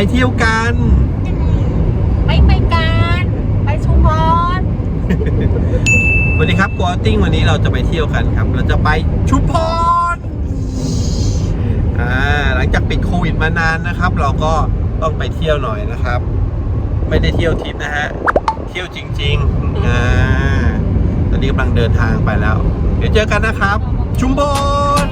ไปเที่ยวกัน ไปไปกันไปชุมพรวันนี้ครับกัวติ้งวันนี้เราจะไปเที่ยวกันครับ เราจะไปชุมพรอ่าหลังจากปิดโควิดมานานนะครับ เราก็ต้องไปเที่ยวหน่อยนะครับ ไม่ได้เที่ยวทิปนะฮะเที่ยวจริงๆอ่าตอนนี้กำลังเดินทางไปแล้ว เดี๋ยวเจอกันนะครับ ชุมพร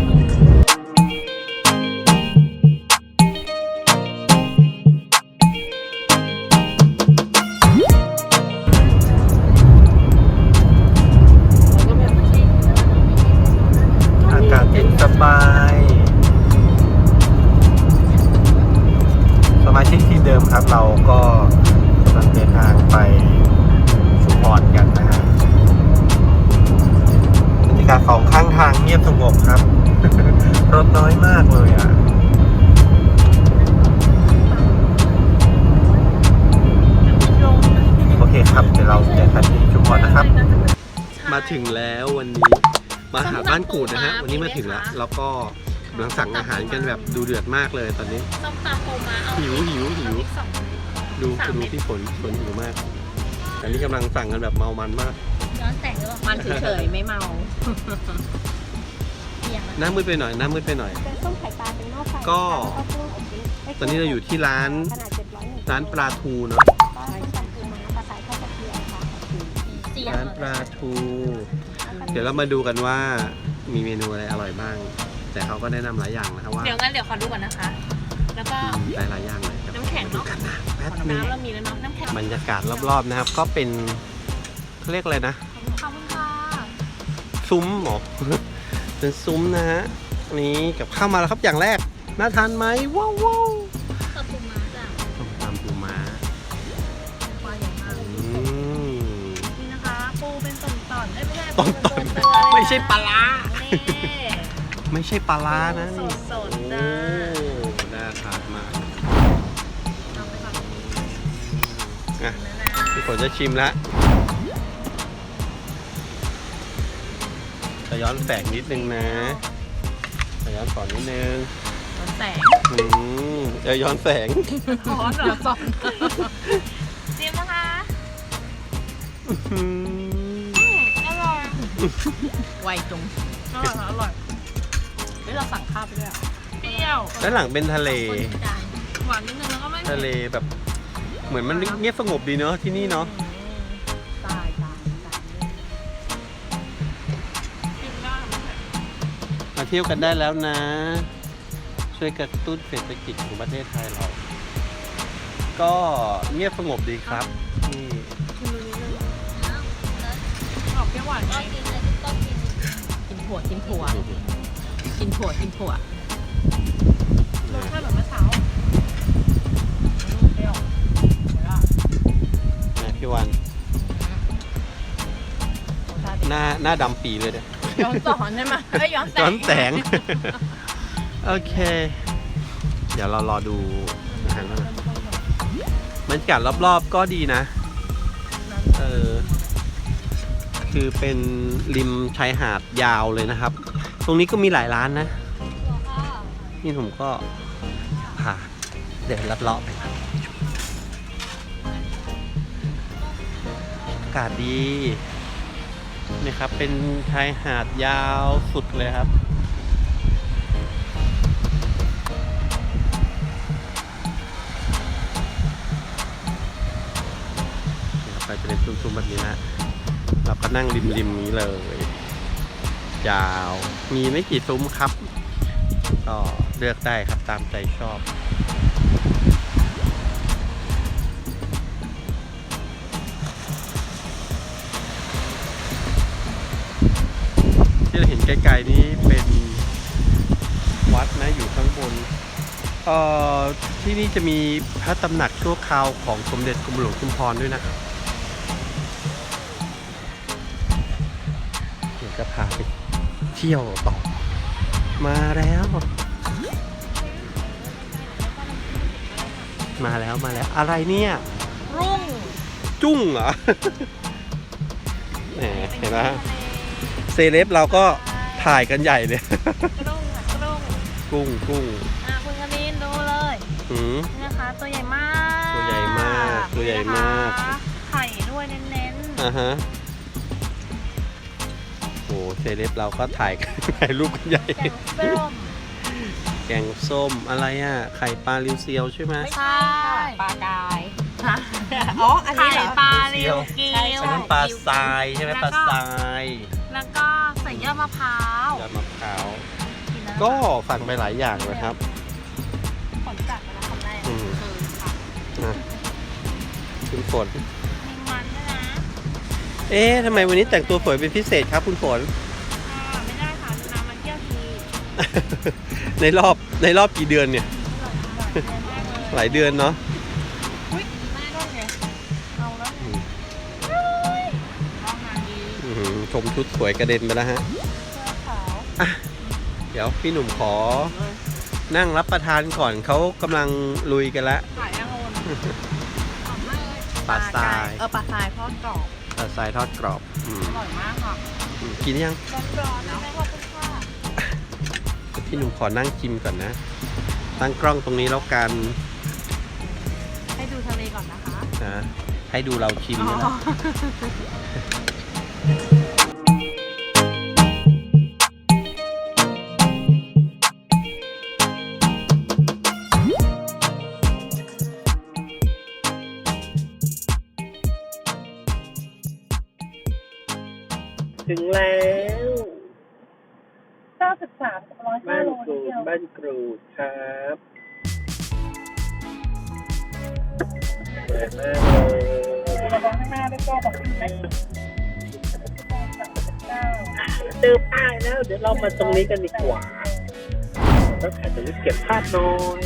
กูดนะฮะ วันนี้มาถึงแล้ว แล้วก็กำลังสั่งอาหารกันแบบดูเดือดมากเลยตอนนี้ ส้มตำปูม้าเอาหิวหิวหิว สองดูสามดูเม็ดที่ฝนฝนหิวมาก อันนี้กำลังสั่งกันแบบเมามันมาก ย้อนแสงหรือเปล่ามันเฉยๆ ไม่เมาเพียงหน้ามืดไปหน่อย หน้ามืดไปหน่อย เป็นส้มไข่ปลาเป็นหม้อไฟก็แล้วเครื่องอบชีสตอนนี้เราอยู่ที่ร้าน ขนาด701ร้านปลาทูเนาะ ปลาชันปูม้าปลาสายทอดกระเทียมค่ะ เสียงร้านปลาทู เดี๋ยวเรามาดูกันว่า มีเมนูอะไรอร่อยบ้าง แต่เขาก็แนะนำหลายอย่างนะครับว่าเดี๋ยวงั้นเดี๋ยวขอดูก่อนนะคะ แล้วก็อืมหลายหลายๆอย่างเลยครับน้ำแข็งดูเนาะกันนะแป๊บนึงน้ำเรามีแล้วเนาะน้ำแข็งบรรยากาศรอบๆนะครับ ก็เป็นเขาเรียกอะไรนะ ขอบคุณค่ะซุ้มเหรอ เป็นซุ้มนะฮะ นี่กับข้าวมาแล้วครับอย่างแรก น่าทานไหมว้าวว้าวขอบคุณมาจ้ะต้มตำปูม้าควายใหญ่มาก อืมนี่นะคะ ปูเป็นต่อนต่อนๆเอ้ยไม่ใช่ต่อนๆปูเป็นตัวๆเลยนะไม่ใช่ปลาร้านี่ ไม่ใช่ปลาร้านะสนี่ดสดโอ้จ้าน่าทานมากเอาไปก่อนอะนะนะพี่ฝนจะชิมแล้วจะย้อนแสงนิดนึงนะจะย้อนสอนนิดนึงย้อนแสงอืมจะย้อนแสง ร้อนเหรอสอนจิ้มนะคะอืมอืมอร่อยไวจง อร่อยค่ะอร่อยเฮ้ยเราสั่งข้าวไปด้วยอะเปรี้ยวด้านหลังเป็นทะเลหวานนิดนึงแล้วก็ไม่ทะเลแบบ เหมือนมันเงียบสงบดีเนาะที่นี่เนาะตายตายตายกินได้ไม่เผ็ดมาเที่ยวกันได้แล้วนะ ช่วยกระตุ้นเศรษฐกิจของประเทศไทยเรา ก็เงียบสงบดีครับนี่ออกเปรี้ยวหวานไงกิน ถั่วกินถั่วกินถั่วกินถั่วรสชาติแบบเมื่อเช้าเปรี้ยวนะพี่วันหน้าหน้าดำปีเลยเนี่ยย้อนสอนใช่ไหมเอ้ยย้อนแสงย้อนแสง โอเค เดี๋ยวเรารอดูอาหารแล้วนะบรรยากาศรอบๆก็ดีนะ เออ คือเป็นริมชายหาดยาวเลยนะครับ ตรงนี้ก็มีหลายร้านนะ นี่ผมก็พาเดินลัดเลาะไปอากาศดีนี่ครับ เป็นชายหาดยาวสุดเลยครับไปจะเป็นซุ้มๆแบบนี้นะ เราก็นั่งริมๆนี้เลย ยาวมีไม่กี่ซุ้มครับ ก็เลือกได้ครับตามใจชอบที่เราเห็นไกลๆนี้เป็นวัดนะอยู่ข้างบน เอ่อที่นี่จะมีพระตำหนักชั่วคราวของสมเด็จกรมหลวงชุมพรด้วยนะครับ พาไปเที่ยวต่อ มาแล้ว มาแล้วมาแล้วอะไรเนี่ย รุ่ง จุ้งเหรอ แหมเห็นไหมเซเลบเราก็ถ่ายกันใหญ่เลย กระด้งค่ะกระด้งกุ้งกุ้งอะคุณกนินดูเลยหืม นี่นะคะ ตัวใหญ่มากตัวใหญ่มากตัวใหญ่มาก นี่นะคะไข่ด้วยเน้นอ่าฮะโอ้ เซเลบเราก็ถ่ายถ่ายรูปกันใหญ่ๆแกงส้มแกงส้มอะไรอะ ไข่ปลาลิวเซียวใช่ไหมไม่ใช่ปลากายฮะอ๋ออันนี้ไข่เหรอปลาเรียวกิใช่วใช่อันนั้นปลาทรายใช่ไหมปลาทราย แล้วก็ใส่ยอดมะพร้าวยอดมะพร้าวกินแล้วก็สั่งไปหลายอย่างนะครับผลจัดมาแล้วคำแรกอืมคือค่ะนะคุณฝนมีมันด้วยนะ เอ๊ะทำไมวันนี้แต่งตัวสวยเป็นพิเศษครับคุณฝน ค่ะไม่ได้ค่ะน้ำมันเที่ยวทีในรอบในรอบกี่เดือนเนี่ย หลายเดือนมากเลยหลายเดือนเนาะอุ้ยแม่ก็ไงเอาแล้วอืไงมเอางานดีอื้อหือชมชุดสวยกระเด็นไปแล้วฮะ เสื้อขาวเดี๋ยวพี่หนุ่มขอนั่งรับประทานก่อนเขากำลังลุยกันแล้วขายองุ่นหอมมากเลยปลาทราย เออปลาทรายทอดกรอบ ปลาทรายทอดกรอบอืมอร่อยมากค่ะอืมกินยัง ร้อนๆนะแม่ขอบคุณค่ะพี่หนุ่มขอนั่งชิมก่อนนะ ตั้งกล้องตรงนี้แล้วกันให้ดูทะเลก่อนนะคะนะให้ดูเราชิมนี่แหละถึ 93กับ105บ้านโลกรูเดีดยวบ้านกรูดครับสวยมากเลยระวังข้างหน้าด้วยก็บอกไหมเจอป้ายแล้ว เดี๋ยวเรามาตรงนี้กันดีกว่าแล้วถ่ายตรงนี้เก็บภาพหน้อย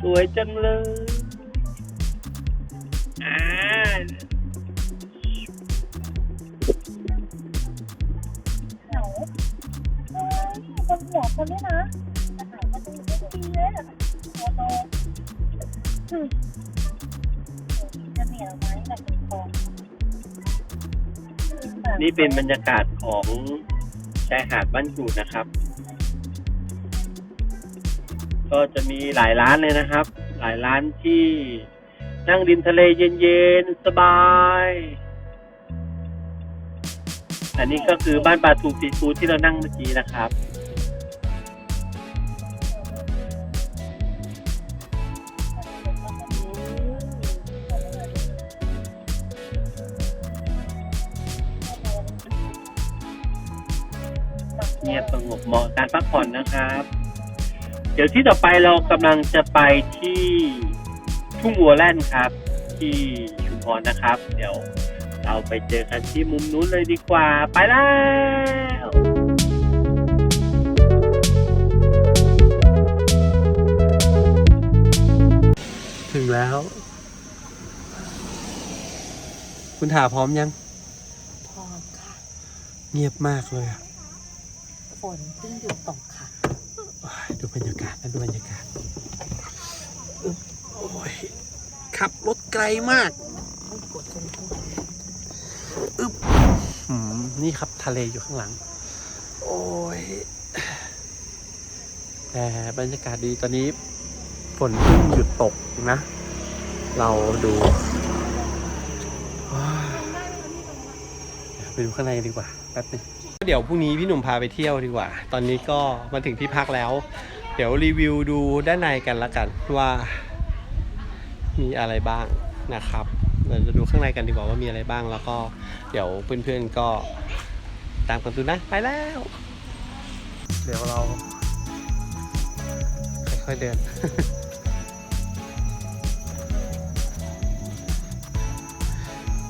สวยจังเลย อ่า เหงาเฮ้ยบนหัวคนนี้นะจะหายมาตรงนี้ดีเลยอะโตโตอืมจะเหนียวไหมแบบเป็นทองนี่เป็นบรรยากาศของชายหาดบ้านกรูดนะครับ ก็จะมีหลายร้านเลยนะครับ หลายร้านที่นั่งริมทะเลเย็นๆ สบายอันนี้ก็คือบ้านปลาทูซีฟู้ดที่เรานั่งเมื่อกี้นะครับ เงียบสงบเหมาะการพักผ่อนนะครับ ดี๋ยวที่ต่อไปเรากำลังจะไปที่ทุ่งวัวแล่นครับ ที่ชุมพรนะครับ เดี๋ยวเราไปเจอกันที่มุมนู้นเลยดีกว่า ไปแล้วถึงแล้ว คุณถาพร้อมยัง พร้อมค่ะ เงียบมากเลยอะฝนเพิ่งหยุดตกค่ะโอ้ย ดูบรรยากาศนะดูบรรยากาศอึ๊บโอ้ยขับรถไกลมากอึ๊บหืมนี่ครับทะเลอยู่ข้างหลัง โอ้ยแต่บรรยากาศดีตอนนี้ฝนเพิ่งหยุดตกนะ เราดูว้าวเดี๋ยวไปดูข้างในดีกว่าแป๊บนึง เดี๋ยวพรุ่งนี้พี่หนุ่มพาไปเที่ยวดีกว่า ตอนนี้ก็มาถึงที่พักแล้ว เดี๋ยวรีวิวดูด้านในกันละกันว่ามีอะไรบ้างนะครับเราจะดูข้างในกันดีกว่าว่ามีอะไรบ้างแล้วก็เดี๋ยวเพื่อนๆก็ตามกันดูนะไปแล้ว เดี๋ยวเราค่อยๆเดิน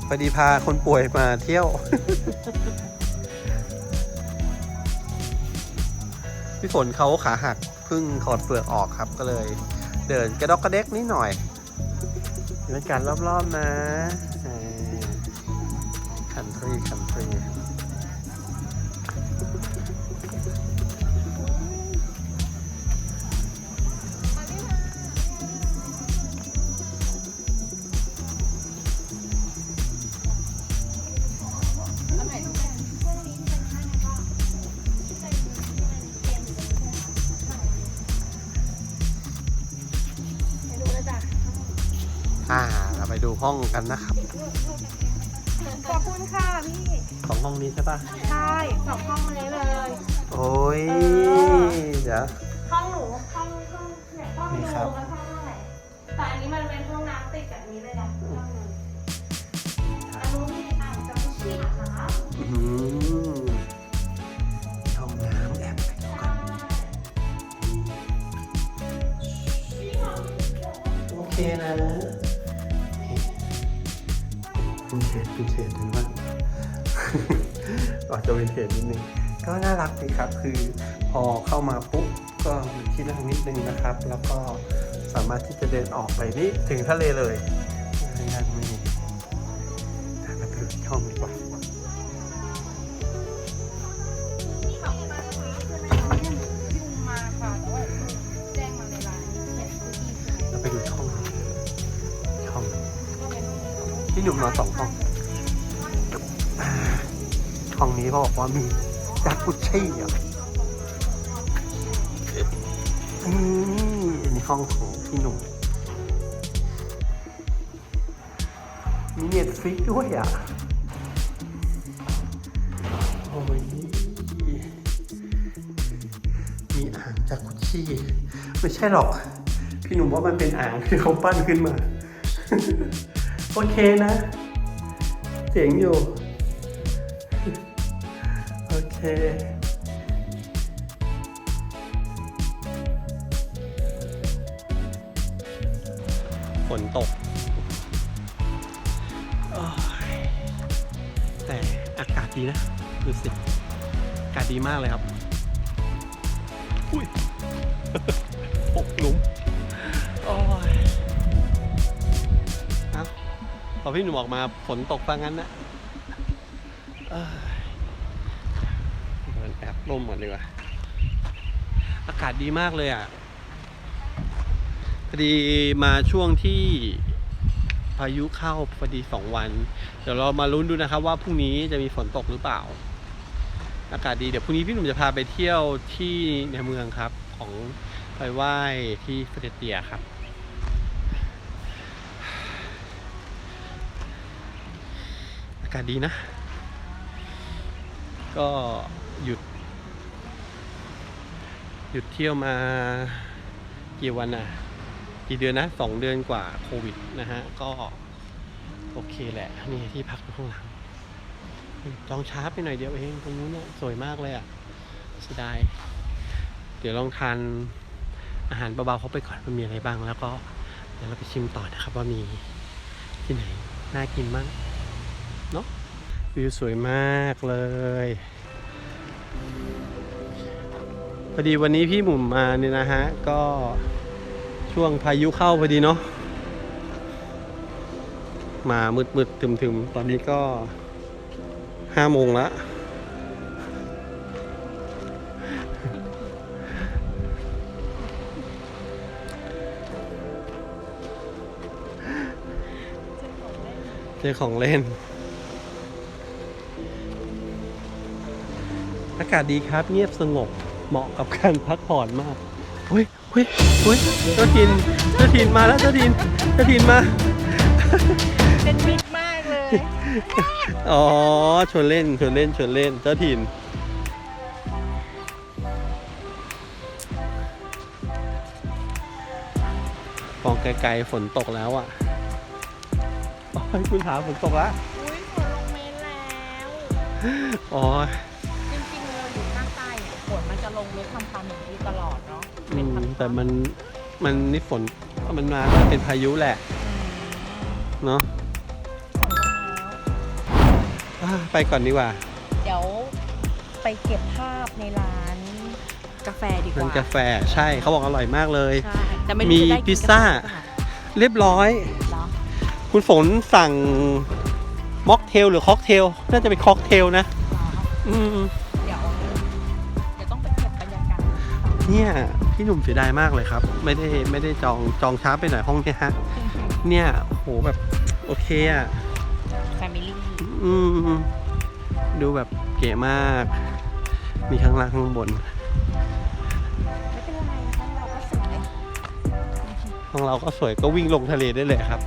พอดีพาคนป่วยมาเที่ยว พี่ฝนเขาขาหักเพิ่งถอดเปลือกออกครับก็เลย เดินกระดอกกระเด็กนิดหน่อยบรรยากาศรอบๆนะคันทรีคันทรี ดูห้องกันนะครับ ขอบคุณค่ะพี่สองห้องนี้ใช่ปะใช่สองห้องนี้เลย โอ้ยเดี๋ยว ห้องหนูห้องห้องเนี่ยห้องนี่ดูครับกับห้องเท่าไหร่แต่อันนี้มันเป็นห้องน้ำติดกับนี้เลยนะห้องหนึ่งอันนู้นมีอ่างจักรุชี่นะคะอื้อหือห้องน้ำแอบไปดูกันโอเคนะ เป็นเศษเป็นเศษถึงว่าอาจจะเป็นเศษนิดนึงก็น่ารักดีครับ คือพอเข้ามาปุ๊บก็มีที่นั่งนิดนึงนะครับ แล้วก็สามารถที่จะเดินออกไปนี่ถึงทะเลเลยนั่งไม่มีถ้าเราไปดูที่ห้องดีกว่า มนอนสองห้อง ห้องนี้เขาบอกว่ามีจักรุชี่อะนนี้ห้องของพี่หนุ่มมีเน็ตฟลิกด้วยอะ โอ้ย มีอ่างจากกุชี่ ไม่ใช่หรอก พี่หนุ่มว่ามันเป็นอ่างที่เขาปั้นขึ้นมา โอเคนะ เจ๋งอยู่ โอเค ฝนตก แต่อากาศดีนะ ดูสิ อากาศดีมากเลยครับ อุ้ยหกหลุม อพี่หนุ่มออกมาฝนตกฟังงั้นนะเอ้ยเดินแอบร่มก่อนดีกว่า อากาศดีมากเลยอะพอดีมาช่วงที่พายุเข้าพอดีสองวัน เดี๋ยวเรามาลุ้นดูนะครับ ว่าพรุ่งนี้จะมีฝนตกหรือเปล่า อากาศดีเดี๋ยวพรุ่งนี้พี่หนุ่มจะพาไปเที่ยวที่ในเมืองครับ ของไปไหว้ที่เฟเดเตียครับากาศดีนะ ก็หยุด หยุดเที่ยวมากี่วันอะ กี่เดือนนะสองเดือนกว่าโควิดนะฮะ ก็โอเคแหละ นี่ที่พักข้างหลังจองช้าไปหน่อยเดียวเอง ตรงนู้นน่ะสวยมากเลยอะเสียดาย เดี๋ยวลองทานอาหารเบาๆเขาไปก่อนว่ามีอะไรบ้าง แล้วก็เดี๋ยวเราไปชิมต่อนะครับว่ามีที่ไหนน่ากินบ้าง วิวสวยมากเลยพอดีวันนี้พี่หมุมมาเนี่ยนะฮะ ก็ช่วงพายุเข้าพอดีเนาะมามืดๆทึมๆตอนนี้ก็ห้าโมงล้วเจอของเล่นากาศดีครับ เงียบสงบ เหมาะกับการพักผ่อนมากเฮ้ยเฮ้ยเฮ้ยเจ้าทินเจ้าทินมาแล้วเจ้าทินเจ้าทินมา เป็นมิตรมากเลย อ๋อชวนเล่นชวนเล่นชวนเล่นเจ้าถิ่น มองไกลๆฝนตกแล้วอะโอ้ยคุณถามฝนตกแล้วอุ้ยฝนลงเมนแล้ว อ๋อ นมันจะลงเม็ดทำพันอย่างนี้ตลอดเนาะอืเป็นมพันๆแต่มันมันนี่ฝนมันมาก็เป็นพายุแหละเนาะฝนลงแล้ว อะไปก่อนดีกว่าเดี๋ยวไปเก็บภาพในร้านกาแฟดีกร้านว่ากาแฟใช่เขาบอกอร่อยมากเลย ใช่แต่ไม่รู้มีจะได้กินพิซซ่ากาแฟหรือเปล่าเรียบร้อยเหรอคุณฝนสั่งม็อกเทลหรือค็อกเทลน่าจะเป็นค็อกเทลนะเหรออืม เนี่ย พี่หนุ่มเสียดายมากเลยครับ ไม่ได้ไม่ได้จองจองช้าไปหน่อยห้องเนี่ยฮะ เนี่ยโหแบบโอเคอะ แฟมิลี่อืมดูแบบเก๋มาก มีข้างล่างข้างบน ไม่เป็นไรนะคะเราก็สวยห้องเราก็สวยก็วิ่งลงทะเลได้เลยครับ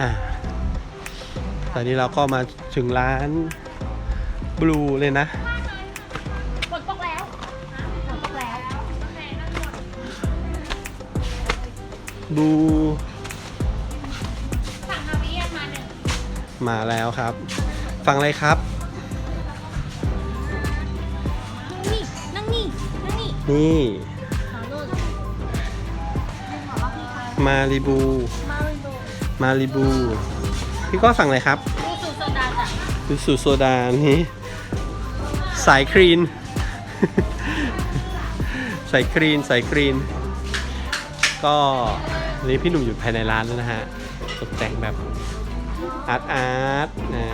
อะตอนนี้เราก็มาถึงร้าน บลูเลยนะฝนตกแล้วฝนตกแล้วบลูสั่งฮาวิเอียนมาหนึ่งมาแล้วครับ ฟังอะไรครับนี่นั่งนี่ นั่งนี่ นี่ขอรุ่นมาริบู มาเลยดูมาริบู พี่ก็สั่งอะไรครับ ดูสูตรโซดาจ้ะดูสูโซดานี้ สายครีน สายครีนสายครีน ก็นนี้พี่หนุ่มอยู่ภายในร้านแล้วนะฮะ ตกแต่งแบบอาร์ตอาร์ตนะ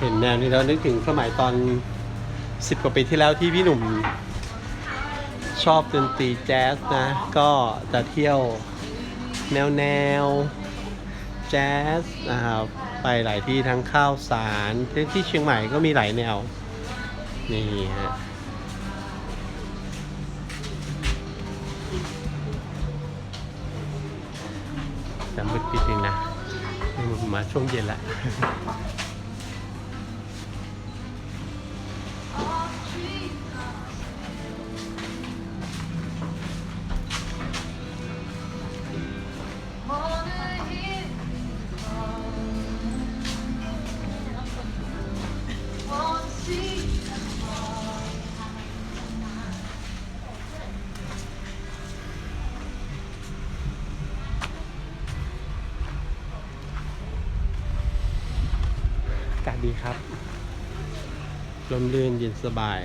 เห็นแนวนี้แล้วนึกถึงสมัยตอนสิบกว่าปีที่แล้วที่พี่หนุ่ม ชอบดนตรีแจ๊สนะ ก็จะเที่ยวแนวแนวแจ๊สนะครับไปหลายที่ทั้งข้าวสารที่ที่เชียงใหม่ก็มีหลายแนว นี่ฮะแต่มืดนิดนึงนะมาช่วงเย็นละ มลื่นเย็นสบาย